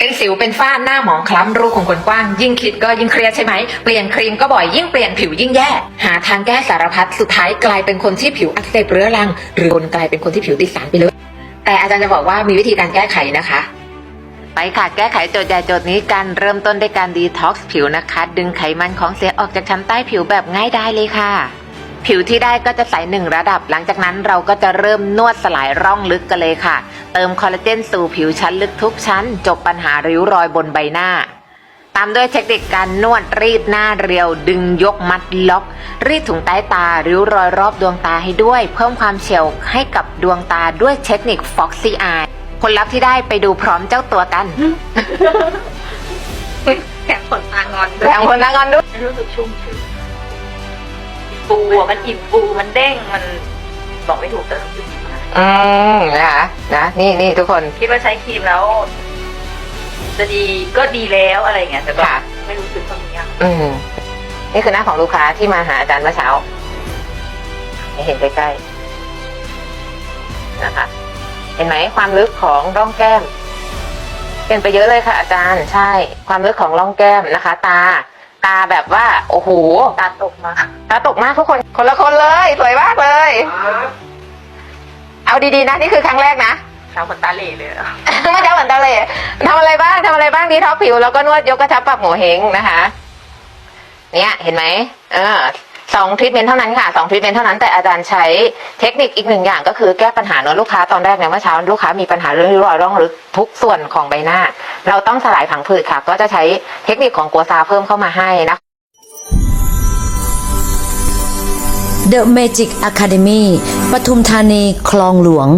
เป็นสิวเป็นฝ้าหน้าหมองคล้ำรูขุมขนกว้าง ยิ่งคิดก็ยิ่งเครียดใช่ไหม เปลี่ยนครีมก็บ่อยยิ่งเปลี่ยนผิวยิ่งแย่ หาทางแก้สารพัดสุดท้ายกลายเป็นคนที่ผิวอักเสบเรื้อรัง หรือคนกลายเป็นคนที่ผิวติดสารไปเลย แต่อาจารย์จะบอกว่ามีวิธีการแก้ไขนะคะ ไปค่ะแก้ไขโจทย์ใหญ่โจทย์นี้กันเริ่มต้นด้วยการดีท็อกซ์ผิวนะคะ ดึงไขมันของเสียออกจากชั้นใต้ผิวแบบง่ายได้เลยค่ะผิวที่ได้ก็จะใสหนึ่งระดับ หลังจากนั้นเราก็จะเริ่มนวดสลายร่องลึกกันเลยค่ะ เติมคอลลาเจนสู่ผิวชั้นลึกทุกชั้น จบปัญหาริ้วรอยบนใบหน้า ตามด้วยเทคนิคการนวดรีดหน้าเรียว ดึงยกมัดล็อก รีดถุงใต้ตา ริ้วรอยรอบดวงตาให้ด้วย เพิ่มความเฉียวให้กับดวงตาด้วยเทคนิค Foxy Eye ผลลัพธ์ที่ได้ไปดูพร้อมเจ้าตัวกันแข็งขนตางอนแถมคนละงอนด้วยรู้สึกชุ่มชื้นฟูอะมันอิ่มฟูมันเด้งมันบอกไม่ถูกแต่รู้สึกดีมาก อืมนะคะนะนี่นี่ทุกคน คิดว่าใช้ครีมแล้ว จะดีก็ดีแล้วอะไรอย่างเงี้ยแต่ก็ค่ะ ไม่รู้สึกตรงนี้อะอืม นี่คือหน้าของลูกค้าที่มาหาอาจารย์เมื่อเช้าให้เห็นใกล้ๆนะคะ เห็นไหมความลึกของร่องแก้มเปลี่ยนไปเยอะเลยค่ะ อาจารย์ใช่ ความลึกของร่องแก้มนะคะ ตา ตาแบบว่า โอ้โหตาตกมาตาตกมากทุกคนคนละคนเลย สวยมากเลย เอาดีๆนะนี่คือครั้งแรกนะเช้าขนตาเหล่เลยอะไม่ใช่เหมือนตะเลยทำอะไรบ้างทำอะไรบ้างดีท็อกผิวแล้วก็นวดยกกระชับปรับหัวเฮงนะคะ เนี่ยเห็นไหมเออสองทรีทเมนต์เท่านั้นค่ะสองทรีทเมนต์เท่านั้นแต่อาจารย์ใช้เทคนิคอีกหนึ่งอย่างก็คือแก้ปัญหาเนอะลูกค้าตอนแรกเนี่ยเมื่อเช้าลูกค้ามีปัญหาเรื่องริ้วรอยร่องลึกทุกส่วนของใบหน้า เราต้องสลายผังผืดค่ะ ก็จะใช้เทคนิคของกัวซาเพิ่มเข้ามาให้นะคะ The Magic Academy ปทุมธานีคลองหลวง